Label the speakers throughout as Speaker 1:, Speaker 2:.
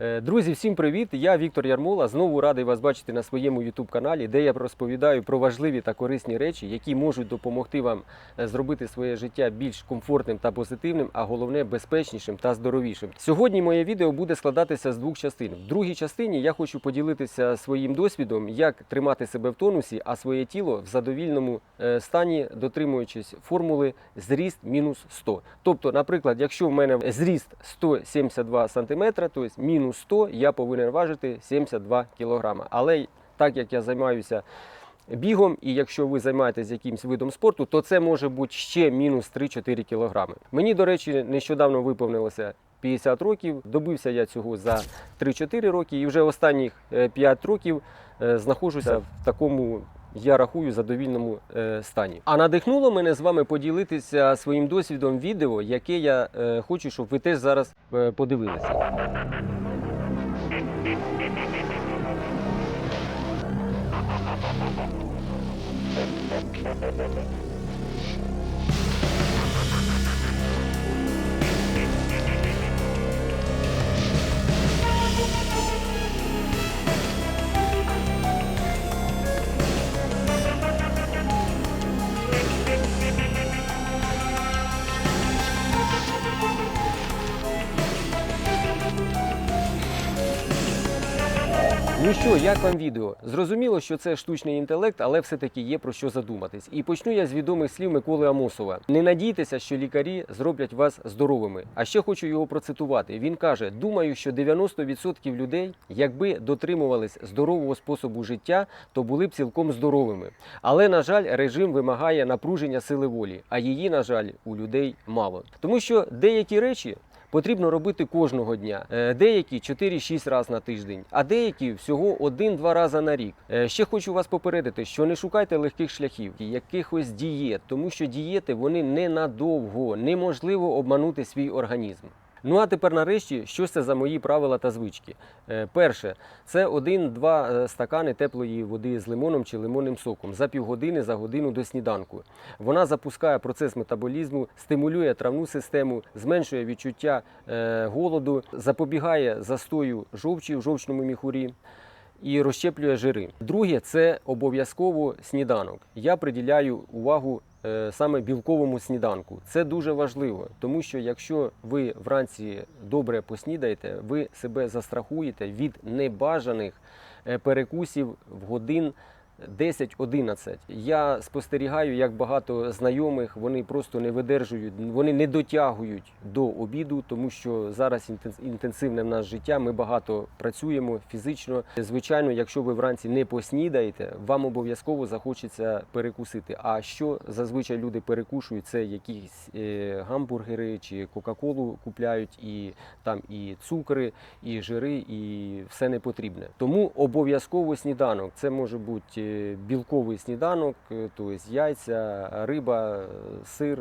Speaker 1: Е, Друзі, всім привіт! Я Віктор Ярмола. Знову радий вас бачити на своєму youtube каналі, де я розповідаю про важливі та корисні речі, які можуть допомогти вам е, зробити своє життя більш комфортним та позитивним, а головне безпечнішим та здоровішим. Сьогодні моє відео буде складатися з двох частин. В другій частині я хочу поділитися своїм досвідом, як тримати себе в тонусі, а своє тіло в задовільному стані, дотримуючись формули зріст мінус 100. Тобто, наприклад, якщо в мене зріст 172 см, то мінус 100, я повинен важити 72 кг. Але так як я займаюся бігом, і якщо ви займаєтесь якимсь видом спорту, то це може бути ще мінус 3-4 кг. Мені, до речі, нещодавно виповнилося 50 років. Добився я цього за 3-4 роки, і вже останніх 5 років е, знаходжуся в такому. Я рахую задовільному е, стані. А надихнуло мене з вами поділитися своїм досвідом відео, яке я е, хочу, щоб ви теж зараз е, подивилися. Ну що, як вам відео? Зрозуміло, що це штучний інтелект, але все-таки є про що задуматись. І почну я з відомих слів Миколи Амосова: не надійтеся, що лікарі зроблять вас здоровими. А ще хочу його процитувати. Він каже: думаю, що 90% людей, якби дотримувались здорового способу життя, то були б цілком здоровими. Але на жаль, режим вимагає напруження сили волі, а її, на жаль, у людей мало. Тому що деякі речі. Потрібно робити кожного дня. Е, Деякі 4-6 разів на тиждень, а деякі всього 1-2 рази на рік. Е, Ще хочу вас попередити, що не шукайте легких шляхів, якихось дієт, тому що дієти вони ненадовго, неможливо обманути свій організм. Ну а тепер нарешті, що це за мої правила та звички? Е, Перше, це 1-2 е, стакани теплої води з лимоном чи лимонним соком за півгодини за годину до сніданку. Вона запускає процес метаболізму, стимулює травну систему, зменшує відчуття е, голоду, запобігає застою жовчі в жовчному міхурі. І розщеплює жири. Друге це обов'язково сніданок. Я приділяю увагу саме білковому сніданку. Це дуже важливо, тому що якщо ви вранці добре поснідаєте, ви себе застрахуєте від небажаних е, перекусів в годин 10-11. Я спостерігаю, як багато знайомих вони просто не видержують, вони не дотягують до обіду, тому що зараз інтенс- інтенсивне в нас життя. Ми багато працюємо фізично. Звичайно, якщо ви вранці не поснідаєте, вам обов'язково захочеться перекусити. А що зазвичай люди перекушують, це якісь е, гамбургери чи Кока-Колу купляють, і там і цукри, і жири, і все не потрібне. Тому обов'язково сніданок. Це може бути білковий сніданок, тобто яйця, риба, е, сир.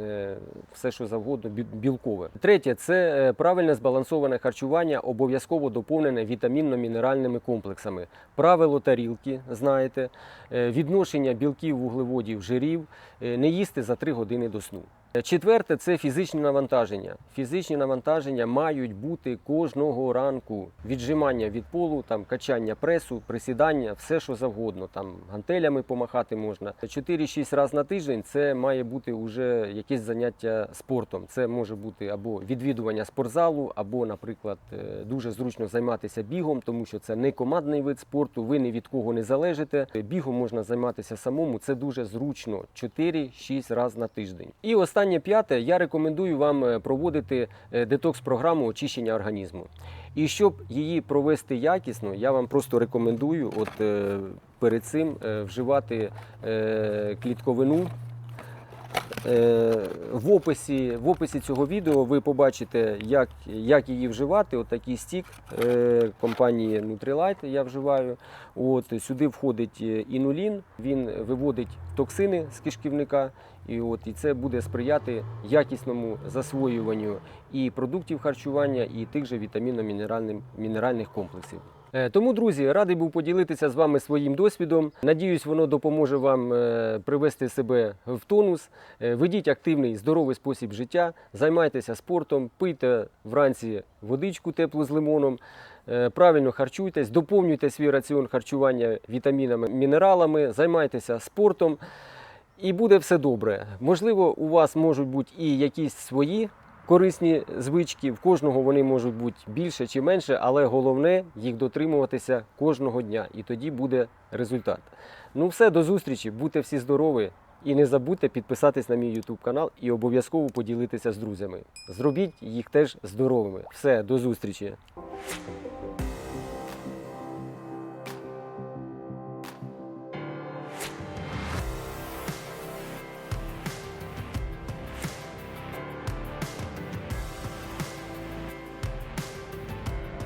Speaker 1: е, Все, що завгодно, білкове. Третє це правильне збалансоване харчування, обов'язково доповнене вітамінно-мінеральними комплексами. Правило тарілки, знаєте, відношення білків, вуглеводів, жирів, не їсти за 3 години до сну. Четверте це фізичні навантаження. Фізичні навантаження мають бути кожного ранку. Віджимання від полу, там качання пресу, присідання, все що завгодно. Там гантелями помахати можна. 4-6 разів на тиждень це має бути вже якесь заняття спортом. Це може бути або відвідування спортзалу, або, наприклад, е, дуже зручно займатися бігом, тому що це не командний вид спорту. Ви ні від кого не залежите. Бігом можна займатися самому. Це дуже зручно. 4-6 разів на тиждень. І останнє п'яте, я рекомендую вам е, проводити е, детокс-програму очищення організму. І щоб її провести якісно, я вам просто рекомендую от е, перед цим вживати клітковину. Е, В описі, в описі цього відео ви побачите, як, як її вживати. От такий стік е, компанії Nutrilite я вживаю. От, сюди входить е, інулін, він виводить токсини з кишківника. І, от, і це буде сприяти якісному засвоюванню і продуктів харчування, і тих же вітамінно-мінеральних мінеральних комплексів. Е, Тому, друзі, радий був поділитися з вами своїм досвідом. Надіюсь, воно допоможе вам е, привести себе в тонус. Е, Ведіть активний здоровий спосіб життя, займайтеся спортом, пийте вранці водичку теплу з лимоном. Правильно харчуйтесь, доповнюйте свій раціон харчування вітамінами, мінералами, займайтеся спортом, і буде все добре. Можливо, у вас можуть бути і якісь свої корисні звички, в кожного вони можуть бути більше чи менше, але головне їх дотримуватися кожного дня, і тоді буде результат. Ну все, до зустрічі, будьте всі здорові. І не забудьте підписатись на мій YouTube канал і обов'язково поділитися з друзями. Зробіть їх теж здоровими. Все, до зустрічі!